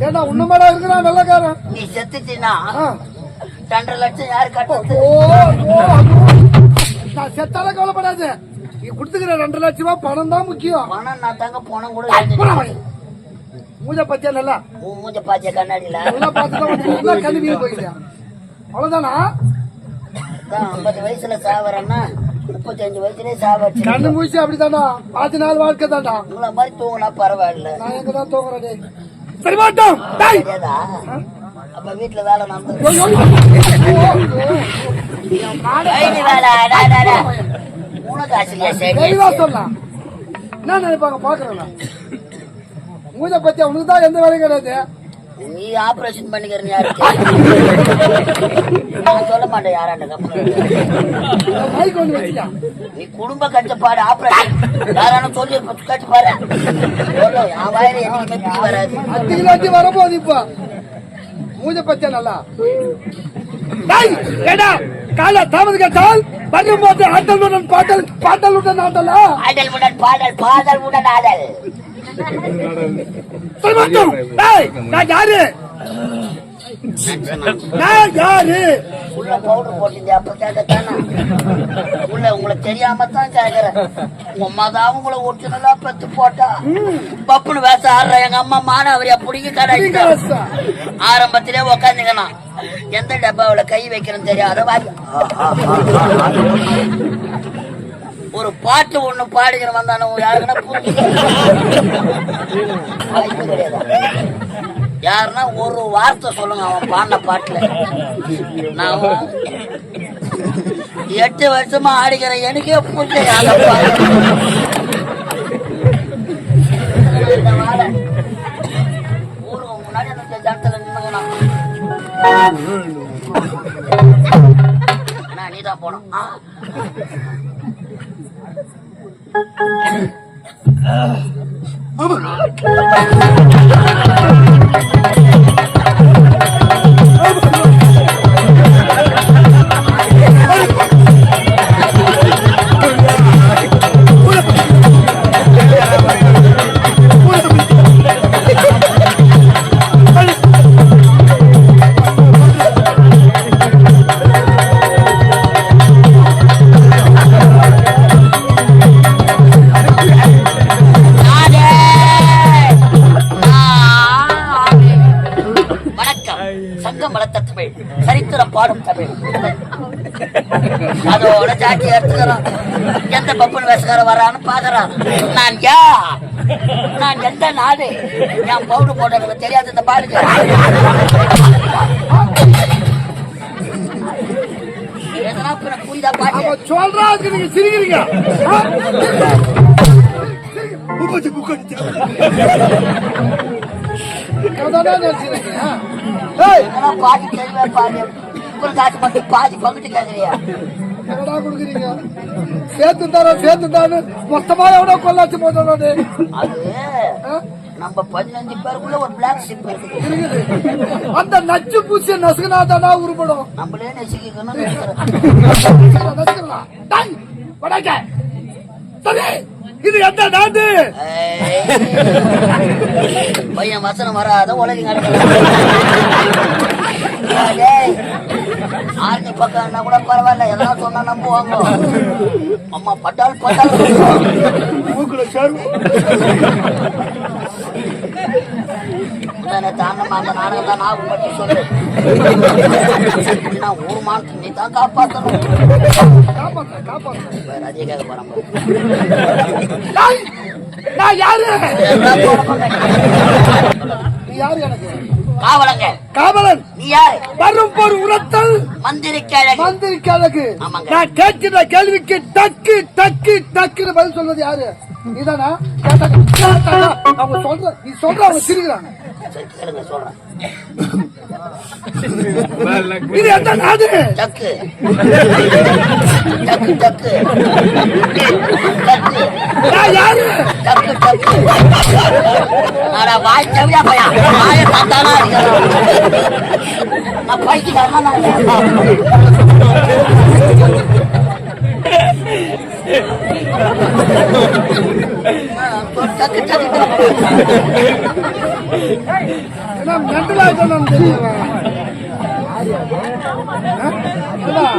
ஏண்டா உன்னமாடா இருக்கிறான் நல்லக்காரன் நீ செத்துட்டீன்னா ஆ. ரெண்டரை லட்சம் யாரு கட்டுறது நான் செத்தால கவலைப்படாத. நீ கொடுத்துக்கிற ரெண்டு லட்சம் ரூபாய் பணம் தான் முக்கியம். பணம் நான் தாங்க பணம் கூட. மூஞ்ச பத்தியா நல்லா? மூஞ்ச பாய்ச்ச கண்ணாடியில? நல்லா பார்த்துதான் கண்ணு போயிடுச்சு அவ்வளவுதானா? ஐம்பது வயசுல சாவறேன்னா முப்பத்தஞ்சு வயசுலயே சாவச்சு கண்ணு மூச்சு அப்படிதான்டா பாதி நாள் வாழ்க்கை தான்டா உங்களை மாதிரி தூங்கினா பரவாயில்ல. நான் எங்க தான் தூங்குறேன். சரி மாட்டோம் அப்ப வீட்டுல வேலை நடந்து. உனக்கு சரி சொல்லலாம். என்ன நினைப்பாங்க பாக்குறேன் மூஞ்ச பத்தி அவனுக்கு தான் எந்த வேலையும் கிடையாது. நீ ஆபரேஷன் பண்ணிக்கிறேன் யாருக்கு நான் சொல்ல மாட்டேன் யாராண்ட வச்சுக்கா நீ குடும்ப கட்டுப்பாடு ஆபரேஷன் யாரான சொல்லி கட்டு பாரு. சொல்லு, என் வாயில எனக்கு மெத்தி வராது. அத்தி கிலோட்டி வரப்போகுது இப்ப. மூஞ்ச பத்தியா நல்லா. கால தாமது கேட்டால் வரும் போது ஆட்டலுடன் பாட்டல் பாட்டலுடன் ஆட்டலா? ஆடல் உடன் பாடல் பாடல் உடன் ஆடல். நான் யாரு? நான் யாரு? உள்ள பவுடர் போட்டீங்க அப்ப கேட்கத்தானே உள்ள உங்களுக்கு தெரியாம தான் கேக்குறேன் தான் உங்களை ஒரிஜினலா பெத்து போட்டா. பப்புனு வேச ஆடுற எங்க அம்மா மானாவரியா புடிங்க கடை ரசா. ஆரம்பத்திலே உக்காந்துக்கணும் எந்த டப்பாவுல கை வைக்கிறேன்னு தெரியாத. ஒரு பாட்டு ஒண்ணு பாடுகிற வந்தானு யாருன்னா யாருன்னா ஒரு வார்த்தை சொல்லுங்க அவன் பாடின பாட்டுல. நான் எட்டு வருஷமா ஆடிக்கிற எனக்கே பூஜை அதோட ஜாக்கி எடுத்துக்கிறான் எந்த பப்பன் வேசக்கார வரான்னு பாக்குறான் நான் யா நான் எந்த நாடு? என் பவுடு போட்டது தெரியாது இந்த பாருங்க எதனா புரியுதா பாட்டு? சொல்றாங்க நீங்க சிரிக்கிறீங்க. ஆ? உப்பத்தி புக்கடிச்சு. அதானே நினைச்சிருக்கீங்க. ஏய், இதெல்லாம் பாதி தெளிவா பாதி இப்போ காசு மட்டும் பாதி பங்கிட்டு கேக்குறியா என்னடா குடுக்குறீங்க? சேர்த்து தரோம், சேர்த்து தரோம். மொத்தமா எவ்வளோ கொள்ளாச்சு போட்டோட அது நம்ம பதினஞ்சு பேருக்குள்ள ஒரு பிளாக் ஷிப் இருக்குது அந்த நச்சு பூசிய நசுக்குனா தானா உருப்படும் நம்மளே நெசிக்கணும்னு நினைக்கிறேன் நசுக்கலாம், இது எந்த நாடு? ஏய். பையன் வசனம் வராத உலகி ஆர்மி பக்கம்னா கூட பரவாயில்ல எல்லாம் சொன்னா நம்புவாங்க. அம்மா பட்டால் பட்டால். மூக்குல சேரும். தாண்டமா அந்த நாடகம் தான் நான் சொல்லு நான் ஒரு மாதம் நீ தான் காப்பாற்றணும். டேய், நான் யாரு யாரு எனக்கு காவலங்க காவலன் நீ யாரு வரும் போர் உரத்தல் மந்திரி கிழகு மந்திரி கழகு ஆமாங்க. நான் கேட்கிற கேள்விக்கு டக்கு டக்கு டக்குன்னு பதில் சொல்வது யாரு நீதானா. அவங்க சொல்ற நீ சொல்ற அவங்க சிரிக்கிறாங்க சரி, கேளுங்க சொல்றேன் இது எந்த நாடு டக்கு டக்கு டக்கு டக்கு நான் யாரு டக்கு டக்கு அட வாய் செவியா பையா வாய தந்தானா நான் பைத்தியக்காரனா நான் டக்கு டக்கு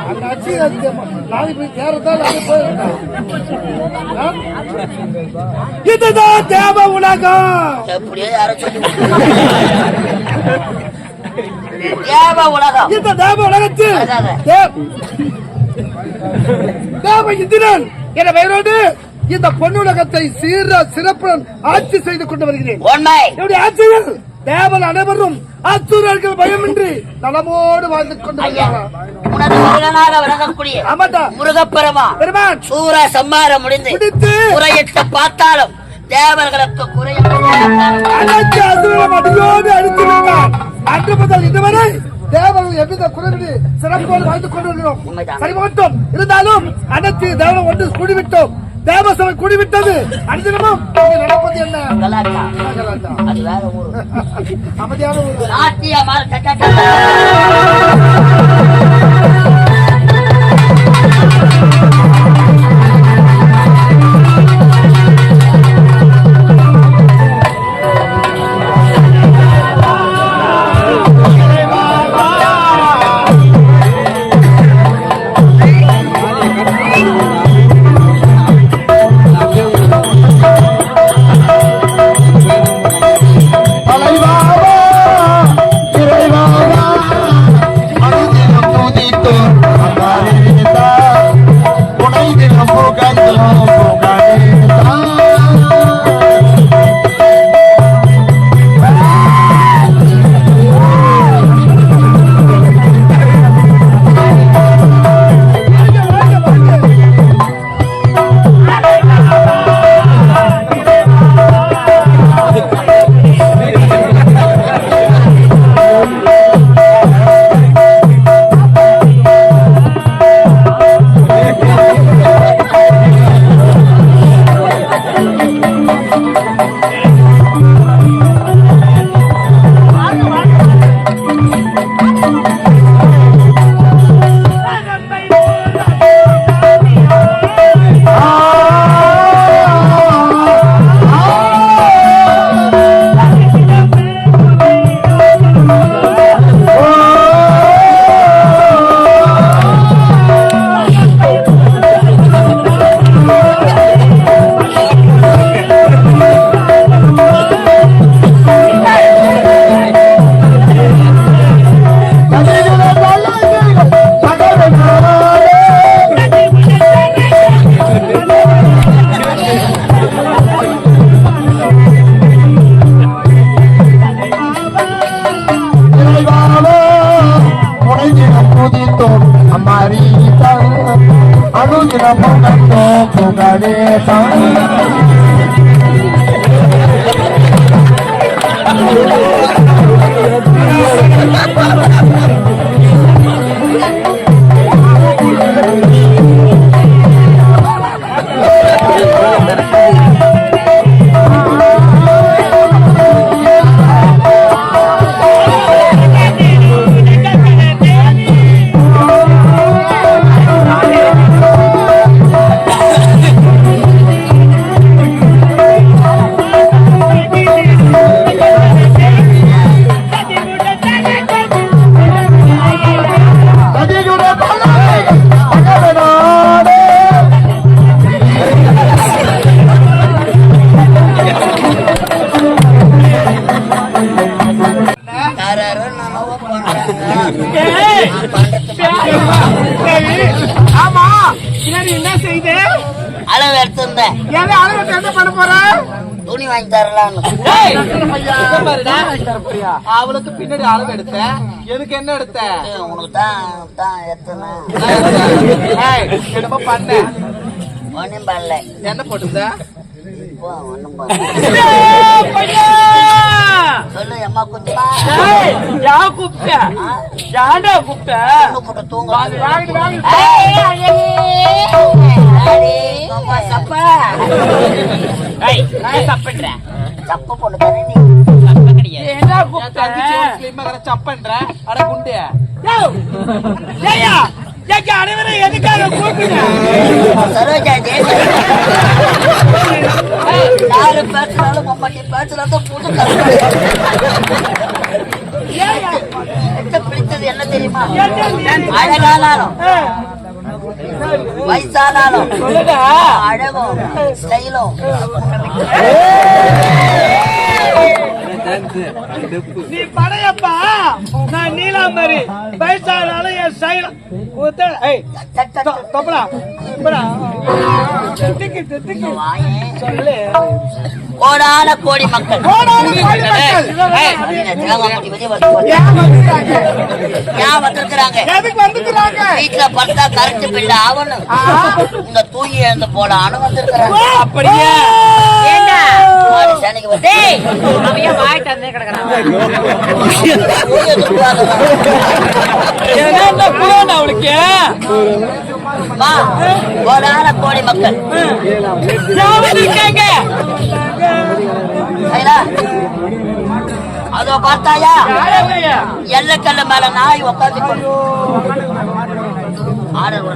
அந்த அச்சி நாளைக்கு போய் தேர்றதா நாளைக்கு போயிருந்தா இதுதான் தேவ உலகம். எப்படியோ யாரோ சொல்லி தேவ உலகம். இந்த தேவ உலகத்தில் தேவ இந்திரன். என பெயரோடு இந்த பொன்னுலகத்தை சீர சிறப்புடன் ஆட்சி செய்து கொண்டு வருகிறேன். ஆட்சியில் தேவன் அனைவரும் அசுரர்கள் பயமின்றி நலமோடு வாழ்ந்து கொண்டு முருகப்பெருமா சூர சம்மாரம் முடிந்து குறையிட்டு பார்த்தாலும் தேவர்களுக்கு குறைய அனைத்து அசுரம் அடியோடு அழித்து விட்டார் அன்று முதல் இதுவரை தேவர்கள் எவ்வித குறைவின்றி சிறப்போடு வாழ்ந்து கொண்டு வருகிறோம். உண்மைதான். சரி மட்டும் இருந்தாலும் அனைத்து தேவம் ஒன்று கூடிவிட்டோம். தேவசபை கூடிவிட்டது. அனுதினமும் நடப்பது என்ன. அது வேற ஊரு. அமைதியான અમારી અનુજ રમતો ભોગવે પણ வாங்கி தரலான்னு அவளுக்கு பின்னாடி அளவு எடுத்த. எனக்கு என்ன எடுத்த? உனக்கு தான் தான் எத்தனை? என்னமோ பண்ண. ஒன்றும் பண்ணல. என்ன போட்டுருந்த? சொல்லு அம்மா குத்துமா யா கூப்பிட்ட? யாண்டா ஒண்ணு போட்டு தூங்க அழகே. அடி, அம்மா சப்பா தப்பிடுறேன் சப்ப பொண்ணு தானே நீ என்ன கூப்பிட்ட சப்பன்ற அட குண்டு. ஏய்யா எங்க அனைவரும் எதுக்காக கூப்பிடுங்க? சரோஜா தேவி யாரு பேசுனாலும் மம்மாட்டி பேசுனாலும் புது கருத்து எனக்கு பிடிச்சது என்ன தெரியுமா? அழகானாலும். வயசானாலும் அழகும் ஸ்டைலும். நீ படையப்பா. நான் நீலாம்பரி. வயசானாலும் என் ஏய் தொப்படா கோடான கோடி மக்கள். ஏன் வந்திருக்கிறாங்க? வீட்டுல படுத்தா கரண்ட் பில்ல ஆகணும். உங்க தூங்கி எழுந்து போல அணு வந்திருக்கிறாங்க. அப்படியே. அவளுக்கு கோடான கோடி மக்கள். இருக்காங்க? அதோ பார்த்தாயா? எல்லக்கல்ல மேல நாய் உட்காந்து ஆடல்